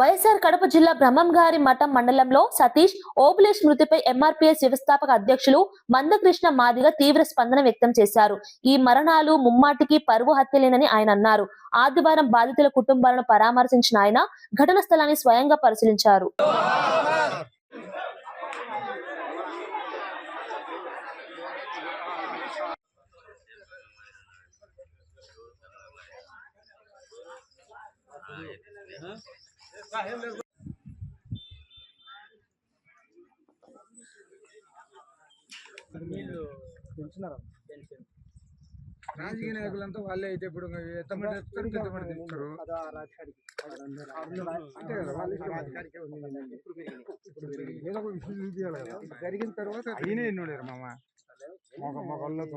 వైఎస్ఆర్ కడప జిల్లా బ్రహ్మంగారి మఠం మండలంలో సతీష్ ఓబులేష్ మృతిపై ఎంఆర్పీఎస్ వ్యవస్థాపక అధ్యక్షులు మందకృష్ణ మాదిగ తీవ్ర స్పందన వ్యక్తం చేశారు. ఈ మరణాలు ముమ్మాటికి పరువు హత్యలేనని ఆయన అన్నారు. ఆదివారం బాధితుల కుటుంబాలను పరామర్శించిన ఆయన ఘటన స్థలాన్ని స్వయంగా పరిశీలించారు. రాజకీయ నాయకులంతా వాళ్ళే అయితే ఇప్పుడు ఎంతమంది ఎత్తారు ఎంతమంది తీస్తారు అంతే కదా వాళ్ళ ఇష్టం. ఏదో ఒక విషయం చూపించాలి కదా. జరిగిన తర్వాత అయినా ఎన్నోడారు మామ. మొగ మొగళ్ళతో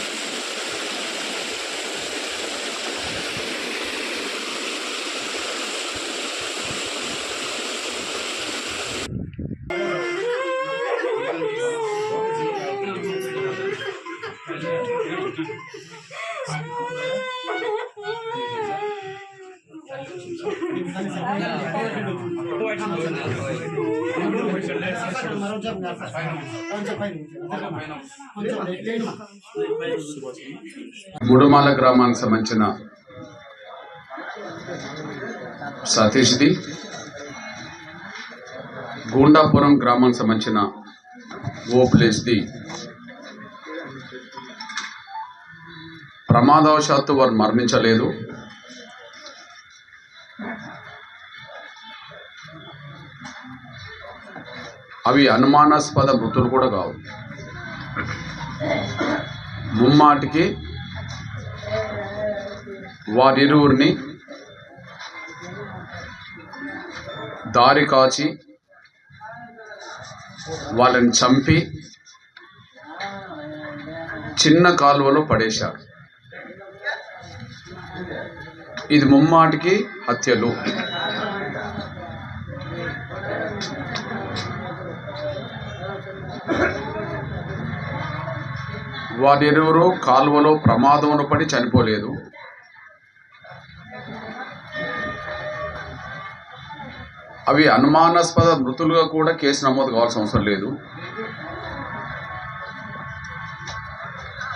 గుడుమాల గ్రామానికి సంబంధించిన సతీష్ది గూండాపురం గ్రామానికి సంబంధించిన ఓ ప్లేస్ది ప్రమాదవశాత్తు వారు మరణించలేదు. అవి అనుమానాస్పద మృతులు కూడా కావు. ముమ్మాటికి వారిరువురిని దారి కాచి వాళ్ళని చంపి చిన్న కాలువలో పడేశారు. ఇది ముమ్మాటికి హత్యలు. వారిరువురు కాలువలో ప్రమాదంలో పడి చనిపోలేదు. అవి అనుమానాస్పద మృతులుగా కూడా కేసు నమోదు కావాల్సిన అవసరం లేదు.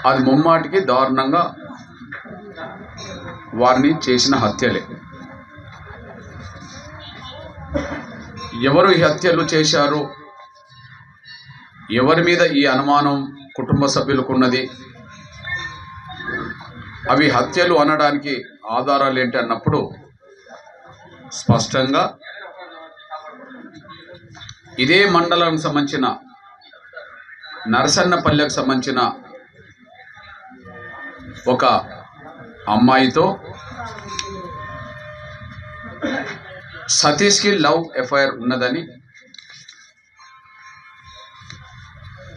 అది ముమ్మాటికి దారుణంగా వారిని చేసిన హత్యలే. ఎవరు ఈ హత్యలు చేశారు? ఎవరి మీద ఈ అనుమానం కుటుంబ సభ్యులకు ఉన్నది అవి హత్యలు అనడానికి ఆధారాలు ఏంటి అన్నప్పుడు స్పష్టంగా ఇదే మండలానికి సంబంధించిన నరసన్నపల్లెకు సంబంధించిన ఒక అమ్మాయితో సతీష్కి లవ్ ఎఫ్ఐఆర్ ఉన్నదని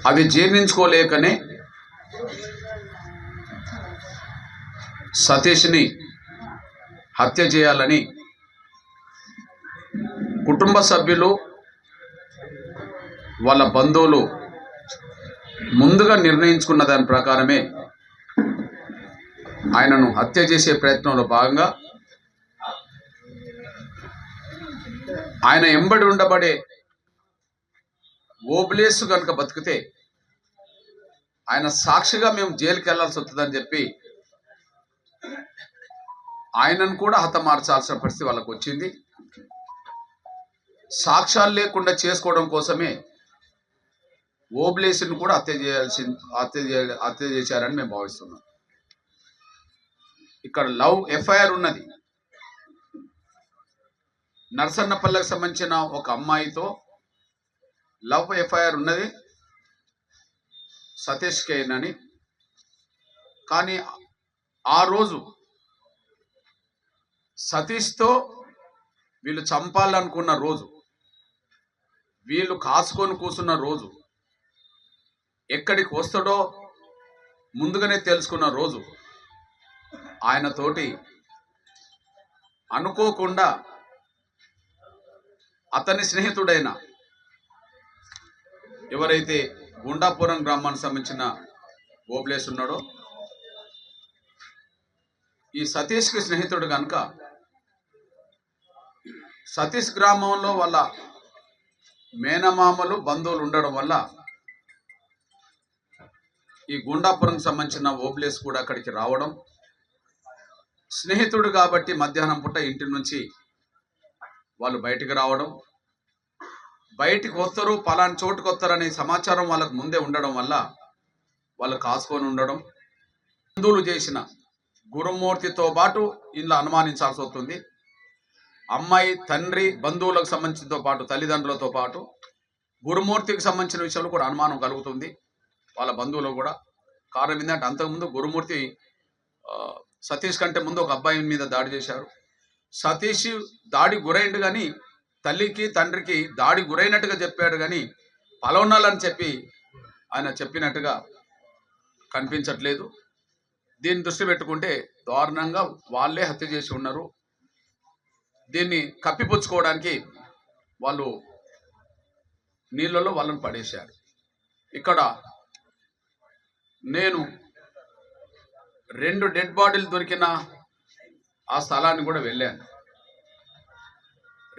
అవి జీర్ణించుకోలేకనే సతీష్ని హత్య చేయాలని కుటుంబ సభ్యులు వాళ్ళ బంధువులు ముందుగా నిర్ణయించుకున్న దాని ప్రకారమే ఆయనను హత్య చేసే ప్రయత్నంలో భాగంగా ఆయన ఎంబడి ఉండబడే ఓబ్లేసు కనుక బతికితే ఆయన సాక్షిగా మేము జైలుకి వెళ్ళాల్సి వస్తుందని చెప్పి ఆయనను కూడా హతమార్చాల్సిన పరిస్థితి వాళ్ళకు వచ్చింది. సాక్ష్యాలు లేకుండా చేసుకోవడం కోసమే ఓబ్లేసిని కూడా హత్య చేయాల్సి హత్య చే హత్య చేశారని మేము భావిస్తున్నాం. ఇక్కడ లవ్ ఎఫ్ఐఆర్ ఉన్నది. నర్సన్నపల్లకి సంబంధించిన ఒక అమ్మాయితో లవ్ ఎఫ్ఐఆర్ ఉన్నది. సతీష్ కేన్ అని. కానీ ఆ రోజు సతీష్తో వీళ్ళు చంపాలనుకున్న రోజు వీళ్ళు కాసుకొని కూర్చున్న రోజు ఎక్కడికి వస్తాడో ముందుగానే తెలుసుకున్న రోజు ఆయనతోటి అనుకోకుండా అతని స్నేహితుడైన ఎవరైతే గుండాపురం గ్రామానికి సంబంధించిన ఓబ్లేస్ ఉన్నాడో ఈ సతీష్కి స్నేహితుడు కనుక సతీష్ గ్రామంలో వాళ్ళ మేనమామలు బంధువులు ఉండడం వల్ల ఈ గుండాపురంకి సంబంధించిన ఓబ్లేస్ కూడా అక్కడికి రావడం స్నేహితుడు కాబట్టి మధ్యాహ్నం పూట ఇంటి నుంచి వాళ్ళు బయటకు రావడం బయటికి వస్తారు పలాని చోటుకు అనే సమాచారం వాళ్ళకు ముందే ఉండడం వల్ల వాళ్ళు కాసుకొని ఉండడం బంధువులు చేసిన గురుమూర్తితో పాటు ఇందులో అనుమానించాల్సి వస్తుంది. అమ్మాయి తండ్రి బంధువులకు సంబంధించినతో పాటు తల్లిదండ్రులతో పాటు గురుమూర్తికి సంబంధించిన విషయంలో కూడా అనుమానం కలుగుతుంది. వాళ్ళ బంధువులు కూడా. కారణం ఏంటంటే అంతకుముందు గురుమూర్తి సతీష్ కంటే ముందు ఒక అబ్బాయి మీద దాడి చేశారు. సతీష్ దాడి గురైండు కానీ తల్లికి తండ్రికి దాడి గురైనట్టుగా చెప్పాడు కానీ పలవనాలని చెప్పి ఆయన చెప్పినట్టుగా కనిపించట్లేదు. దీన్ని దృష్టి పెట్టుకుంటే దారుణంగా వాళ్ళే హత్య చేసి ఉన్నారు. దీన్ని కప్పిపుచ్చుకోవడానికి వాళ్ళు నీళ్ళలో వాళ్ళని పడేశారు. ఇక్కడ నేను రెండు డెడ్ బాడీలు దొరికిన ఆ స్థలాన్ని కూడా వెళ్ళాను.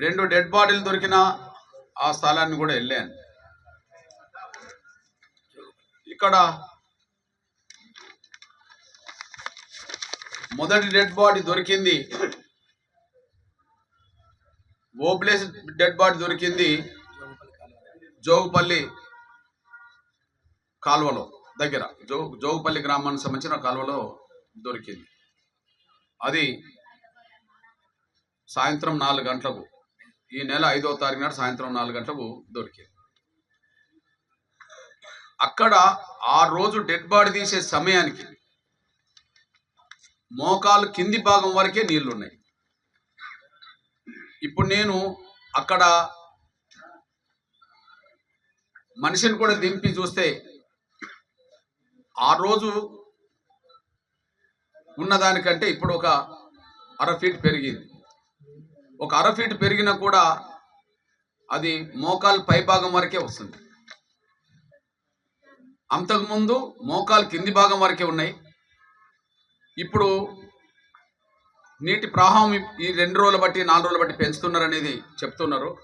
రెండు డెడ్ బాడీలు దొరికిన ఆ స్థలాన్ని కూడా వెళ్ళాను. ఇక్కడ మొదటి డెడ్ బాడీ దొరికింది. ఓబ్లేస్ డెడ్ బాడీ దొరికింది జోగుపల్లి కాలువలో దగ్గర. జో జోగుపల్లి గ్రామానికి సంబంధించిన కాలువలో దొరికింది. అది సాయంత్రం నాలుగు గంటలకు ఈ నెల ఐదో తారీఖు నాడు సాయంత్రం నాలుగు గంటలకు దొరికింది. అక్కడ ఆ రోజు డెడ్ బాడీ తీసే సమయానికి మోకాలు కింది భాగం వరకే నీళ్ళు ఉన్నాయి ఇప్పుడు నేను అక్కడ మనిషిని కూడా దింపి చూస్తే ఆ రోజు ఉన్నదానికంటే ఇప్పుడు ఒక అర ఫీట్ పెరిగింది. ఒక అరఫీట్ పెరిగినా కూడా అది మోకాలు పైభాగం వరకే వస్తుంది. అంతకుముందు మోకాలు కింది భాగం వరకే ఉన్నాయి. ఇప్పుడు నీటి ప్రవాహం ఈ- రెండు రోజుల బట్టి నాలుగు రోజుల బట్టి పెంచుతున్నారు అనేది చెప్తున్నారు.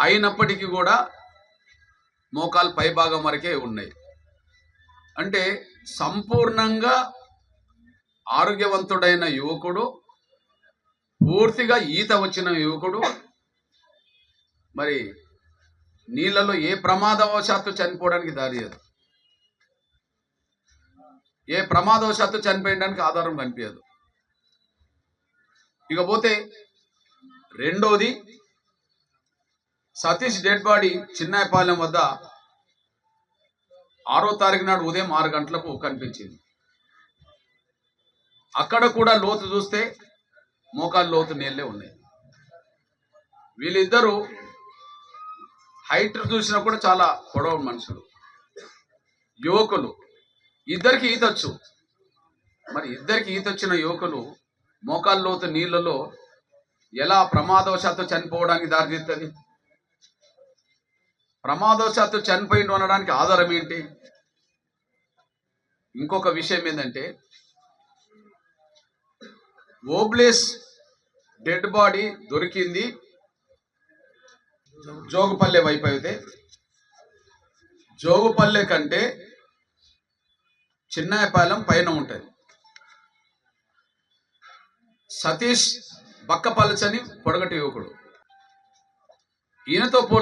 అయినప్పటికీ కూడా మోకాలు పై భాగం వరకే ఉన్నాయి. అంటే సంపూర్ణంగా ఆరోగ్యవంతుడైన యువకుడు పూర్తిగా ఈత వచ్చిన యువకుడు మరి నీళ్ళలో ఏ ప్రమాదవశాత్తు చనిపోవడానికి దారి లేదు. ఏ ప్రమాదవశాత్తు చనిపోయడానికి ఆధారం కనిపించదు ఇకపోతే రెండోది సతీష్ డెడ్ బాడీ చిన్నాయపాలెం వద్ద ఆరో తారీఖు నాడు ఉదయం ఆరు గంటలకు కనిపించింది. అక్కడ కూడా లోతు చూస్తే మోకాలు లోతు నీళ్ళే ఉన్నాయి. వీళ్ళిద్దరూ హైట్ చూసినా కూడా చాలా పొడవు మనుషులు. యువకులు. ఇద్దరికి ఈతొచ్చు మరి ఇద్దరికి ఈతొచ్చిన యువకులు మోకాలు లోతు నీళ్ళలో ఎలా ప్రమాదవశాత్తు చనిపోవడానికి దారితీస్తుంది ప్రమాదవశాత్తు చనిపోయిండు అనడానికి ఆధారం ఏంటి? ఇంకొక విషయం ఏంటంటే ఓబ్లేస్ డెడ్ బాడీ దొరికింది. జోగుపల్లె వైపు అయితే. జోగుపల్లె కంటే చిన్నాయపాలెం పైన ఉంటుంది. సతీష్ బక్కపలచని పొడగటి యువకుడు. ఈయనతో పోల్